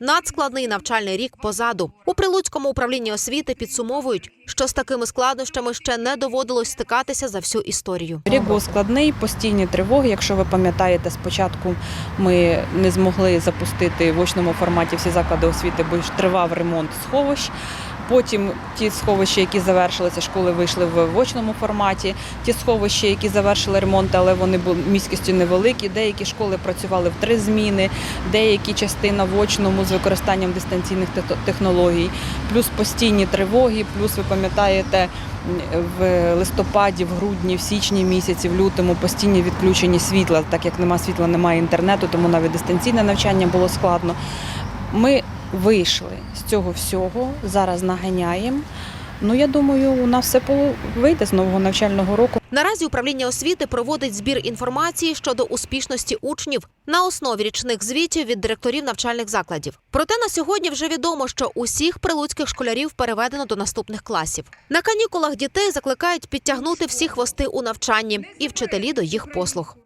надскладний навчальний рік позаду. У Прилуцькому управлінні освіти підсумовують, що з такими складнощами ще не доводилось стикатися за всю історію. Рік був складний, постійні тривоги. Якщо ви пам'ятаєте, спочатку ми не змогли запустити в очному форматі всі заклади освіти, бо тривав ремонт сховищ. Потім ті сховища, які завершилися, школи вийшли в очному форматі. Ті сховища, які завершили ремонт, але вони були міськістю невеликі. Деякі школи працювали в три зміни, деякі частина в очному з використанням дистанційних технологій, плюс постійні тривоги, плюс ви пам'ятаєте в листопаді, в грудні, в січні місяці, в лютому постійні відключення світла. Так як нема світла, немає інтернету, тому навіть дистанційне навчання було складно. Ми вийшли з цього всього, зараз наганяємо. Ну я думаю, у нас все вийде з нового навчального року. Наразі управління освіти проводить збір інформації щодо успішності учнів на основі річних звітів від директорів навчальних закладів. Проте на сьогодні вже відомо, що усіх прилуцьких школярів переведено до наступних класів. На канікулах дітей закликають підтягнути всі хвости у навчанні і вчителі до їх послуг.